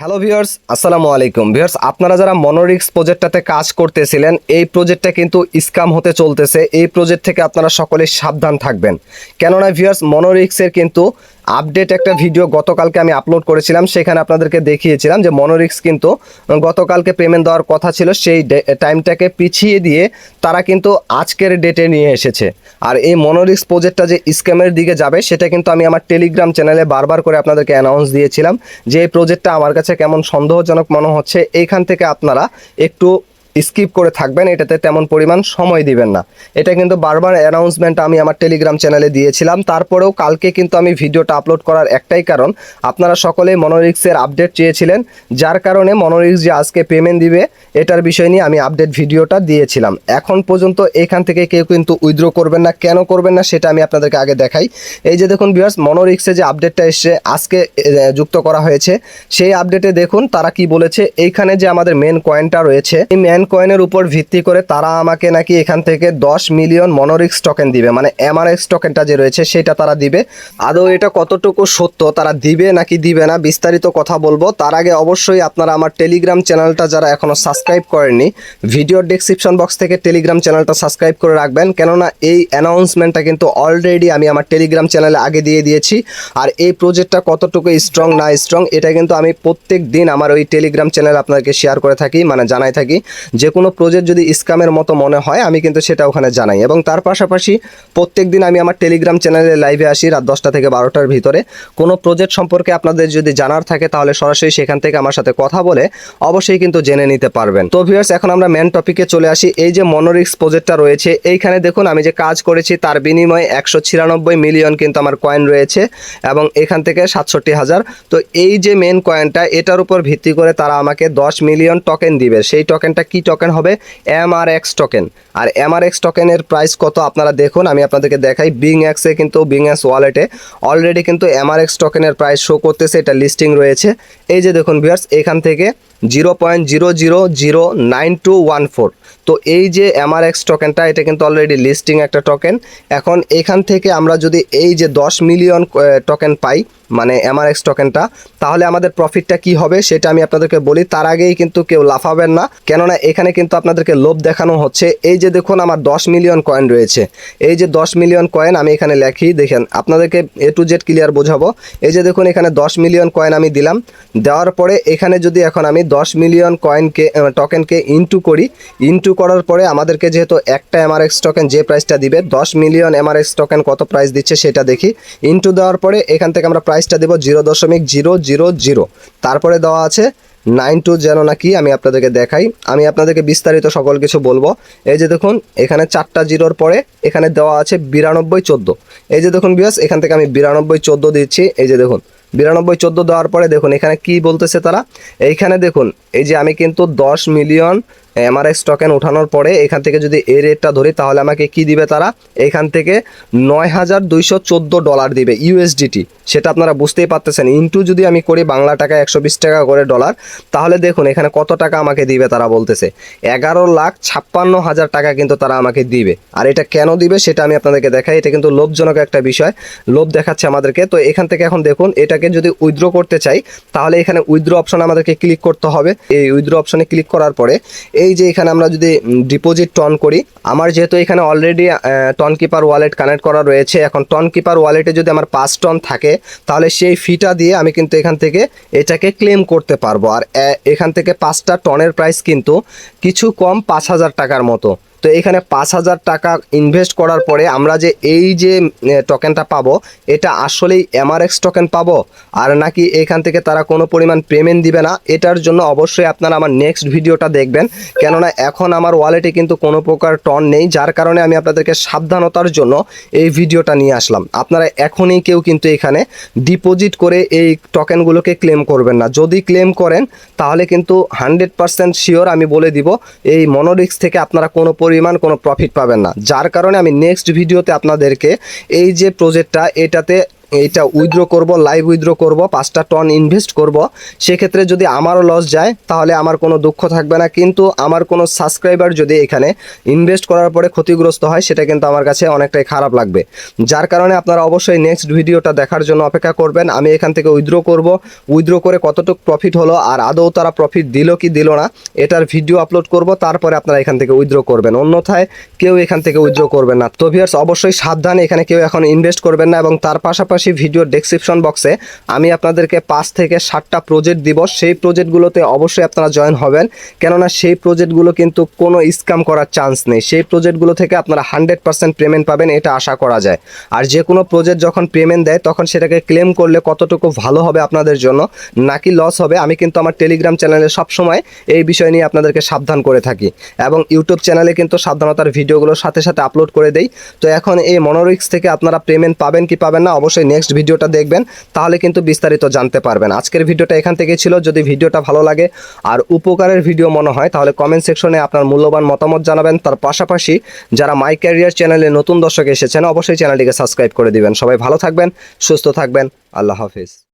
Hello viewers, আসসালামু আলাইকুম। Viewers, আপনারা যারা মনোরিক্স প্রজেক্টটাতে কাজ করতেছিলেন, এই প্রজেক্টটা কিন্তু স্কাম হতে চলতেছে। এই প্রজেক্ট থেকে আপনারা সকলে সাবধান থাকবেন। কেননা ভিউয়ার্স, মনোরিক্সের কিন্তু আপডেট একটা ভিডিও গতকালকে আমি আপলোড করেছিলাম, সেখানে আপনাদেরকে দেখিয়েছিলাম যে মনোরিক্স কিন্তু গতকালকে পেমেন্ট দেওয়ার কথা ছিল, সেই টাইমটাকে পিছিয়ে দিয়ে তারা কিন্তু আজকের ডেটে নিয়ে এসেছে। আর এই মনোরিক্স প্রজেক্টটা যে স্ক্যামের দিকে যাবে, সেটা কিন্তু আমি আমার টেলিগ্রাম চ্যানেলে বারবার করে আপনাদেরকে অ্যানাউন্স দিয়েছিলাম যে এই প্রজেক্টটা আমার কাছে কেমন সন্দেহজনক মনে হচ্ছে, এইখান থেকে আপনারা একটু স্কিপ করে থাকবেন, এটাতে তেমন পরিমাণ সময় দিবেন না। এটা কিন্তু বারবার অ্যানাউন্সমেন্ট আমি আমার টেলিগ্রাম চ্যানেলে দিয়েছিলাম। তারপরেও কালকে কিন্তু আমি ভিডিওটা আপলোড করার একটাই কারণ, আপনারা সকলেই মনোরিক্সের আপডেট চেয়েছিলেন, যার কারণে মনোরিক্স যে আজকে পেমেন্ট দিবে, এটার বিষয় নিয়ে আমি আপডেট ভিডিওটা দিয়েছিলাম। এখন পর্যন্ত এখান থেকে কেউ কিন্তু উইথড্র করবেন না, কেন করবেন না, সেটা আমি আপনাদেরকে আগে দেখাই। এই যে দেখুন বিয়ার্স মনোরিক্সে যে আপডেটটা এসছে, আজকে যুক্ত করা হয়েছে, সেই আপডেটে দেখুন তারা কি বলেছে, এইখানে যে আমাদের মেন কয়েনটা রয়েছে, এই মেন কয়েনের উপর ভিত্তি করে তারা আমাকে নাকি এখান থেকে দশ মিলিয়ন মনোরিক্স টোকেন দিবে। মানে এমআরএক্স টোকেনটা যে রয়েছে, সেটা তারা দিবে। আদৌ এটা কতটুকু সত্য তারা দিবে নাকি দিবে না, বিস্তারিত কথা বলব। তার আগে অবশ্যই আপনারা আমার টেলিগ্রাম চ্যানেলটা যারা এখনও সাবস্ক্রাইব করেননি ভিডিওর ডিসক্রিপশন বক্স থেকে টেলিগ্রাম চ্যানেলটা সাবস্ক্রাইব করে রাখবেন। কেননা এই অ্যানাউন্সমেন্টটা কিন্তু অলরেডি আমি আমার টেলিগ্রাম চ্যানেলে আগে দিয়ে দিয়েছি। আর এই প্রজেক্টটা কতটুকু স্ট্রং না স্ট্রং এটা কিন্তু আমি প্রত্যেক দিন আমার ওই টেলিগ্রাম চ্যানেল আপনাদেরকে শেয়ার করে থাকি মানে জানাই থাকি। যে কোনো প্রজেক্ট যদি স্ক্যামের মতো মনে হয়, আমি কিন্তু সেটা ওখানে জানাই। এবং তার পাশাপাশি প্রত্যেক দিন আমি আমার টেলিগ্রাম চ্যানেলে লাইভে আসি রাত দশটা থেকে বারোটার ভিতরে। কোনো প্রজেক্ট সম্পর্কে আপনাদের যদি জানার থাকে, তাহলে সরাসরি সেখান থেকে আমার সাথে কথা বলে অবশ্যই কিন্তু জেনে নিতে পারবেন। তো ভিউয়ার্স এখন আমরা মেন টপিকে চলে আসি। এই যে মনোরিক্স প্রজেক্টটা রয়েছে, এইখানে দেখুন আমি যে কাজ করেছি, তার বিনিময়ে একশো ছিয়ানব্বই মিলিয়ন কিন্তু আমার কয়েন রয়েছে এবং এখান থেকে সাতষট্টি হাজার। তো এই যে মেন কয়েনটা এটার উপর ভিত্তি করে তারা আমাকে দশ মিলিয়ন টোকেন দিবে। সেই টোকেনটা কি টোকেন হবে এম আর এক্স টোকেন আর এম আর এক্স টোকেনের প্রাইস কত আপনারা দেখুন, আমি আপনাদেরকে দেখাই। বিং এক্সে কিন্তু বিং এক্স ওয়ালেটে অলরেডি কিন্তু এম আর এক্স টোকেনের প্রাইস শো করতেছে, এটা লিস্টিং রয়েছে। এই যে দেখুন ভিউয়ার্স এখান থেকে zero point zero zero zero nine two one four. তো এই যে এমআরএক্স টোকেনটা এটা কিন্তু অলরেডি লিস্টিং একটা টোকেন এখন এখান থেকে আমরা যদি এই যে দশ মিলিয়ন টোকেন পাই মানে এমআরএক্স টোকেনটা তাহলে আমাদের প্রফিটটা কি হবে সেটা আমি আপনাদেরকে বলি। তার আগেই কিন্তু কেউ লাফাবেন না। কেননা এখানে কিন্তু আপনাদেরকে লোভ দেখানো হচ্ছে। এই যে দেখুন আমার দশ মিলিয়ন কয়েন রয়েছে। এই যে দশ মিলিয়ন কয়েন আমি এখানে লেখি, দেখেন, আপনাদেরকে এ টু জেড ক্লিয়ার বোঝাবো। এই যে দেখুন এখানে দশ মিলিয়ন কয়েন আমি দিলাম। দেওয়ার পরে এখানে যদি এখন আমি দশ মিলিয়ন কয়েনকে টোকেনকে ইনটু করি। ইনটু করার পরে আমাদেরকে যেহেতু একটা এমআরএক্স টোকেন যে প্রাইসটা দিবে, দশ মিলিয়ন এমআরএক্স টোকেন কত প্রাইস দিচ্ছে সেটা দেখি। ইনটু দেওয়ার পরে এখান থেকে আমরা প্রাইসটা দেবো জিরো দশমিক জিরো জিরো জিরো তারপরে দেওয়া আছে নাইন টু যেন নাকি আমি আপনাদেরকে দেখাই। আমি আপনাদেরকে বিস্তারিত সকল কিছু বলব। এই যে দেখুন, এখানে চারটা জিরোর পরে এখানে দেওয়া আছে বিরানব্বই চোদ্দ। এই যে দেখুন বিয়াস এখান থেকে আমি বিরানব্বই চোদ্দ দিচ্ছি। এই যে দেখুন বিরানব্বই চোদ্দ দেওয়ার পরে দেখুন, এখানে কি বলতেছে তারা? এইখানে দেখুন, এই যে আমি কিন্তু দশ মিলিয়ন এমআরএক্স টোকেন ওঠানোর পরে এখান থেকে যদি এই রেটটা ধরি, তাহলে আমাকে কি দিবে তারা? এখান থেকে নয় হাজার দুইশো চোদ্দ ডলার দিবে ইউএসডিটি সেটা আপনারা বুঝতেই পারতেছেন। ইন্টু যদি আমি করি বাংলা টাকা একশো বিশ টাকা করে ডলার তাহলে দেখুন এখানে কত টাকা আমাকে দিবে তারা বলতেছে। এগারো লাখ ছাপ্পান্ন হাজার টাকা কিন্তু তারা আমাকে দিবে। আর এটা কেন দিবে সেটা আমি আপনাদেরকে দেখাই। এটা কিন্তু লোভজনক একটা বিষয়। লোভ দেখাচ্ছে আমাদেরকে। তো এখান থেকে এখন দেখুন, এটাকে যদি উইথড্র করতে চাই, তাহলে এখানে উইথড্র অপশন আমাদেরকে ক্লিক করতে হবে। এই উইথড্র অপশনে ক্লিক করার পরে এই যে এখানে আমরা যদি ডিপোজিট টন করি, আমার যেহেতু এখানে already Tonkeeper wallet connect করা রয়েছে, এখন টন কিপার ওয়ালেটে যদি আমার পাঁচ টন থাকে, তাহলে সেই ফিটা দিয়ে আমি কিন্তু এখান থেকে এটাকে ক্লেম করতে পারব। আর এখান থেকে পাঁচটা টনের প্রাইস কিন্তু কিছু কম পাঁচ হাজার টাকার মতো। তো এখানে পাঁচ হাজার টাকা ইনভেস্ট করার পরে আমরা যে এই যে টোকেনটা পাবো, এটা আসলেই এমআরএক্স টোকেন পাবো? আর নাকি এখান থেকে তারা কোনো পরিমাণ পেমেন্ট দিবে না? এটার জন্য অবশ্যই আপনারা আমার নেক্সট ভিডিওটা দেখবেন। কেননা এখন আমার ওয়ালেটে কিন্তু কোনো প্রকার টন নেই, যার কারণে আমি আপনাদেরকে সাবধানতার জন্য এই ভিডিওটা নিয়ে আসলাম। আপনারা এখনই কেউ কিন্তু এখানে ডিপোজিট করে এই টোকেনগুলোকে ক্লেম করবেন না। যদি ক্লেম করেন, তাহলে কিন্তু হান্ড্রেড পার্সেন্ট শিওর আমি বলে দিব, এই মনোরিক্স থেকে আপনারা কোনো পরিমাণ কোনো প্রফিট পাবেন না। যার কারণে আমি নেক্সট ভিডিওতে আপনাদেরকে এই যে প্রজেক্টটা এটাতে এইটা উইথড্র করব লাইভ উইথড্র করব, পাঁচটা টন ইনভেস্ট করব। সেক্ষেত্রে যদি আমারও লস যায়, তাহলে আমার কোনো দুঃখ থাকবে না। কিন্তু আমার কোনো সাবস্ক্রাইবার যদি এখানে ইনভেস্ট করার পরে ক্ষতিগ্রস্ত হয়, সেটা কিন্তু আমার কাছে অনেকটাই খারাপ লাগবে। যার কারণে আপনারা অবশ্যই নেক্সট ভিডিওটা দেখার জন্য অপেক্ষা করবেন। আমি এখান থেকে উইথড্র করব। উইথড্র করে কতটুকু প্রফিট হলো আর আদৌ তারা প্রফিট দিল কি দিল না, এটার ভিডিও আপলোড করব। তারপরে আপনারা এখান থেকে উইথড্র করবেন। অন্যথায় কেউ এখান থেকে উইথড্র করবেন না। তো ভিউয়ার্স অবশ্যই সাবধানে এখানে কেউ এখন ইনভেস্ট করবেন না এবং তার পাশাপাশি ভিডিওর ডেসক্রিপশন বক্সে আমি আপনাদেরকে পাঁচ থেকে সাতটা প্রজেক্ট দিব। সেই প্রজেক্টগুলোতে অবশ্যই আপনারা জয়েন হবেন। কেননা সেই প্রজেক্টগুলো কিন্তু কোনো স্ক্যাম করার চান্স নেই। সেই প্রজেক্টগুলো থেকে আপনারা হান্ড্রেড পার্সেন্ট পেমেন্ট পাবেন, এটা আশা করা যায়। আর যে কোনো প্রজেক্ট যখন পেমেন্ট দেয়, তখন সেটাকে ক্লেম করলে কতটুকু ভালো হবে আপনাদের জন্য নাকি লস হবে, আমি কিন্তু আমার টেলিগ্রাম চ্যানেলে সবসময় এই বিষয় নিয়ে আপনাদেরকে সাবধান করে থাকি। এবং ইউটিউব চ্যানেলে কিন্তু সাবধানতার ভিডিওগুলোর সাথে সাথে আপলোড করে দেই। তো এখন এই মনোরিক্স থেকে আপনারা পেমেন্ট পাবেন কি পাবেন না, অবশ্যই নেক্সট ভিডিওটা দেখবেন, তাহলে কিন্তু বিস্তারিত জানতে পারবেন। আজকের ভিডিওটা এখান থেকে ছিল, যদি ভিডিওটা ভালো লাগে আর উপকারের ভিডিও মনে হয়, তাহলে কমেন্ট সেকশনে আপনার মূল্যবান মতামত জানাবেন। তার পাশাপাশি যারা মাই ক্যারিয়ার চ্যানেলে নতুন দর্শক এসেছেন, অবশ্যই চ্যানেলটিকে সাবস্ক্রাইব করে দিবেন। সবাই ভালো থাকবেন, সুস্থ থাকবেন। আল্লাহ হাফিজ।